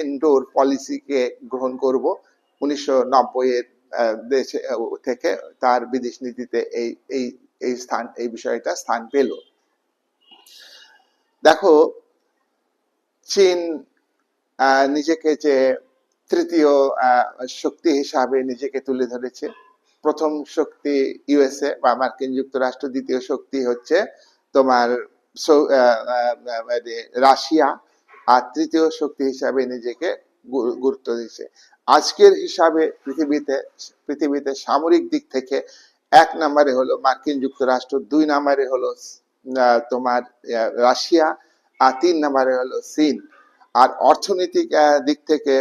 Indoor পলিসিকে গ্রহণ করব। উনিশশো নব্বই এর দেশে থেকে তার বিদেশ নীতিতে এই এই এই স্থান, এই বিষয়টা স্থান পেল। দেখো, চীন নিজেকে যে তৃতীয় শক্তি হিসাবে নিজেকে তুলে ধরেছে। প্রথম শক্তি ইউএসএ বা মার্কিন যুক্তরাষ্ট্র, দ্বিতীয় শক্তি হচ্ছে তোমার মানে রাশিয়া। আর তৃতীয় শক্তি হিসাবে নিজেকে গুরুত্ব দিচ্ছে আজকের হিসাবে পৃথিবীতে পৃথিবীতে সামরিক দিক থেকে এক নম্বরে হলো মার্কিন যুক্তরাষ্ট্র, দুই নম্বরে হলো তোমার রাশিয়া, আর তিন নম্বরে হলো চীন। আর অর্থনৈতিক দিক থেকে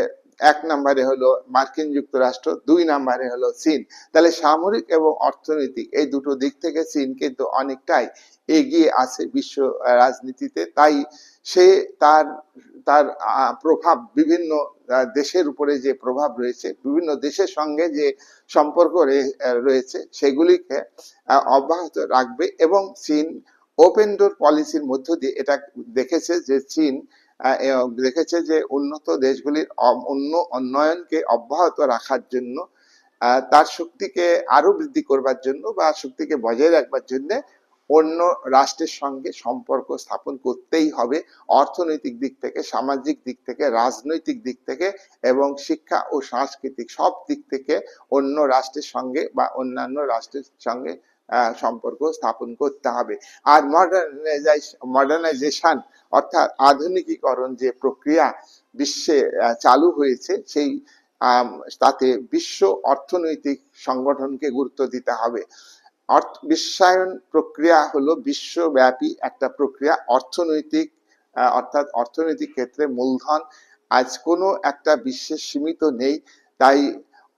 এক নম্বরে হলো মার্কিন যুক্তরাষ্ট্র, দুই নম্বরে হলো চীন। তাহলে সামরিক এবং অর্থনৈতিক এই দুটো দিক থেকে চীন কিন্তু অনেকটাই এগিয়ে আছে বিশ্ব রাজনীতিতে। তাই সে তার তার প্রভাব বিভিন্ন দেশের উপরে যে প্রভাব রয়েছে, বিভিন্ন দেশের সঙ্গে যে সম্পর্ক রয়েছে, সেগুলিকে অব্যাহত রাখবে এবং চীন ওপেন ডোর পলিসির মধ্য দিয়ে এটা দেখেছে যে চীন দেখেছে যে উন্নত দেশগুলির অন্য উন্ন উন্নয়নকে অব্যাহত রাখার জন্য তার শক্তিকে আরও বৃদ্ধি করবার জন্য বা শক্তিকে বজায় রাখবার জন্য অন্য রাষ্ট্রের সঙ্গে সম্পর্ক স্থাপন করতেই হবে, অর্থনৈতিক দিক থেকে, সামাজিক দিক থেকে, রাজনৈতিক দিক থেকে এবং শিক্ষা ও সাংস্কৃতিক সব দিক থেকে অন্য রাষ্ট্রের সঙ্গে বা অন্যান্য রাষ্ট্রের সঙ্গে সম্পর্ক স্থাপন করতে হবে। আর মডার্নাইজেশন অর্থাৎ আধুনিকীকরণ যে প্রক্রিয়া বিশ্বে চালু হয়েছে সেই তাতে বিশ্ব অর্থনৈতিক সংগঠনকে গুরুত্ব দিতে হবে। অর্থ বিশ্বায়ন প্রক্রিয়া হলো বিশ্বব্যাপী একটা প্রক্রিয়া, অর্থনৈতিক অর্থাৎ অর্থনৈতিক ক্ষেত্রে মূলধন। আজ কোনো একটা বিশ্বে সীমিত নেই, তাই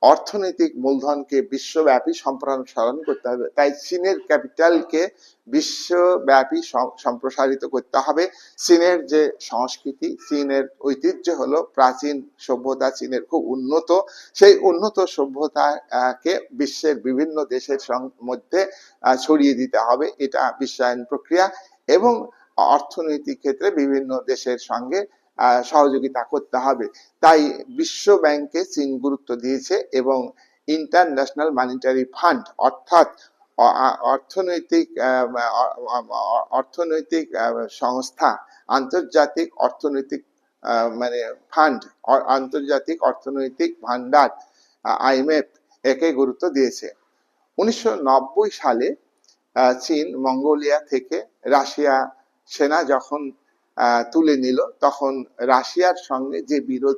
অর্থনৈতিক মূলধনকে বিশ্বব্যাপী সম্প্রসারণ করতে হবে। তাই চীনের ক্যাপিটালকে বিশ্বব্যাপী সম্প্রসারিত করতে হবে। চীনের যে সংস্কৃতি, চীনের ঐতিহ্য হলো প্রাচীন সভ্যতা, চীনের খুব উন্নত। সেই উন্নত সভ্যতাকে বিশ্বের বিভিন্ন দেশের মধ্যে ছড়িয়ে দিতে হবে। এটা বিশ্বায়ন প্রক্রিয়া এবং অর্থনৈতিক ক্ষেত্রে বিভিন্ন দেশের সঙ্গে সহযোগিতা করতে হবে। তাই বিশ্ব ব্যাংকে চীন গুরুত্ব দিয়েছে এবং ইন্টারন্যাশনাল মানিটারি ফান্ড অর্থাৎ অর্থনৈতিক অর্থনৈতিক সংস্থা, আন্তর্জাতিক অর্থনৈতিক মানে ফান্ড আন্তর্জাতিক অর্থনৈতিক ভান্ডার আইএমএফ একে গুরুত্ব দিয়েছে। উনিশশো নব্বই সালে চীন, মঙ্গোলিয়া থেকে রাশিয়া সেনা যখন তুলে নিল। তখন রাশিয়ার সঙ্গে যে বিরোধ